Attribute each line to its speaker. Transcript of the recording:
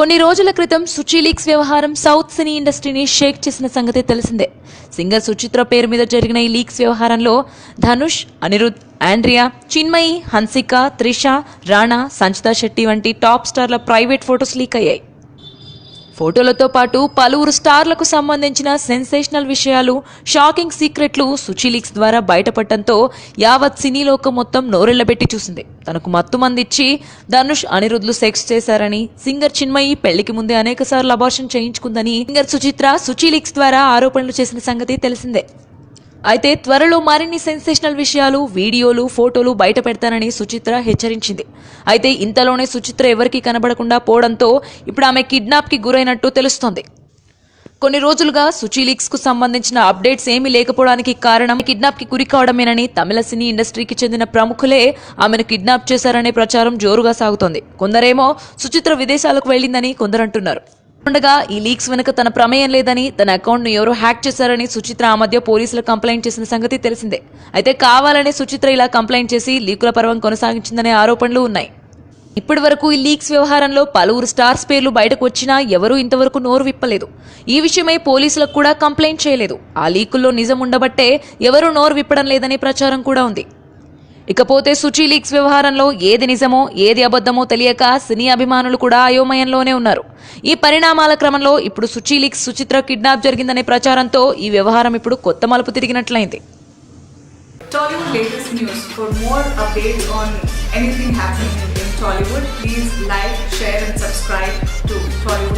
Speaker 1: కొన్ని రోజుల క్రితం సుచి లీక్స్ వ్యవహారం సౌత్ సినీ ఇండస్ట్రీని షేక్ చేసిన సంగతి తెలిసిందే. సింగర్ సుచిత్ర పేరు మీద జరిగిన ఈ లీక్స్ వ్యవహారంలో ధనుష్ అనిరుద్ ఆండ్రియా చిన్మయి హన్సిక త్రిష రాణా సంచితా శెట్టి వంటి టాప్ స్టార్ల ప్రైవేట్ ఫొటోస్ లీక్ అయ్యాయి. ఫోటోలతో పాటు పలువురు స్టార్లకు సంబంధించిన సెన్సేషనల్ విషయాలు షాకింగ్ సీక్రెట్లు సుచిలీక్స్ ద్వారా బయటపడటంతో యావత్ సినీ లోకం మొత్తం నోరెళ్ళబెట్టి చూసింది. తనకు మత్తు మందిచ్చి ధనుష్ అనిరుద్ధులు సెక్స్ చేశారని సింగర్ చిన్మయి పెళ్ళికి ముందే అనేక సార్లు అబార్షన్ చేయించుకుందని సింగర్ సుచిత్ర సుచిలీక్స్ ద్వారా ఆరోపణలు చేసిన సంగతి తెలిసిందే. అయితే త్వరలో మరిన్ని సెన్సేషనల్ విషయాలు వీడియోలు ఫోటోలు బయట పెడతానని సుచిత్ర హెచ్చరించింది. అయితే ఇంతలోనే సుచిత్ర ఎవరికీ కనబడకుండా పోవడంతో ఇప్పుడు ఆమె కిడ్నాప్కి గురైనట్టు తెలుస్తోంది. కొన్ని రోజులుగా సుచిలీక్స్కు సంబంధించిన అప్డేట్స్ ఏమీ లేకపోవడానికి కారణం కిడ్నాప్కి గురి కావడమేనని తమిళ సినీ ఇండస్ట్రీకి చెందిన ప్రముఖులే ఆమెను కిడ్నాప్ చేశారనే ప్రచారం జోరుగా సాగుతోంది. కొందరేమో సుచిత్ర విదేశాలకు వెళ్ళిందని కొందరంటున్నారు. ఉండగా ఈ లీక్స్ వెనుక తన ప్రమేయం లేదని తన అకౌంట్ను ఎవరో హ్యాక్ చేశారని సుచిత్ర ఆ మధ్య పోలీసులు కంప్లైంట్ చేసిన సంగతి తెలిసిందే. అయితే కావాలనే సుచిత్ర ఇలా కంప్లైంట్ చేసి లీకుల పర్వం కొనసాగించిందనే ఆరోపణలు ఉన్నాయి. ఇప్పటి వరకు ఈ లీక్స్ వ్యవహారంలో పలువురు స్టార్స్ పేర్లు బయటకు వచ్చినా ఎవరూ ఇంతవరకు నోరు విప్పలేదు. ఈ విషయమై పోలీసులకు కూడా కంప్లైంట్ చేయలేదు. ఆ లీకుల్లో నిజం ఉండబట్టే ఎవరూ నోరు విప్పడం లేదనే ప్రచారం కూడా ఉంది. ఇకపోతే సుచి లీక్స్ వ్యవహారంలో ఏది నిజమో ఏది అబద్ధమో తెలియక సినీ అభిమానులు కూడా అయోమయంలోనే ఉన్నారు ఈ పరిణామాల క్రమంలో ఇప్పుడు సుచి లీక్స్ సుచిత్ర కిడ్నాప్ జరిగిందనే ప్రచారంతో ఈ వ్యవహారం ఇప్పుడు కొత్త మలుపు తిరిగినట్లయింది
Speaker 2: Tollywood latest news. For more updates on anything happening in Tollywood, please like, share, and subscribe to Tollywood.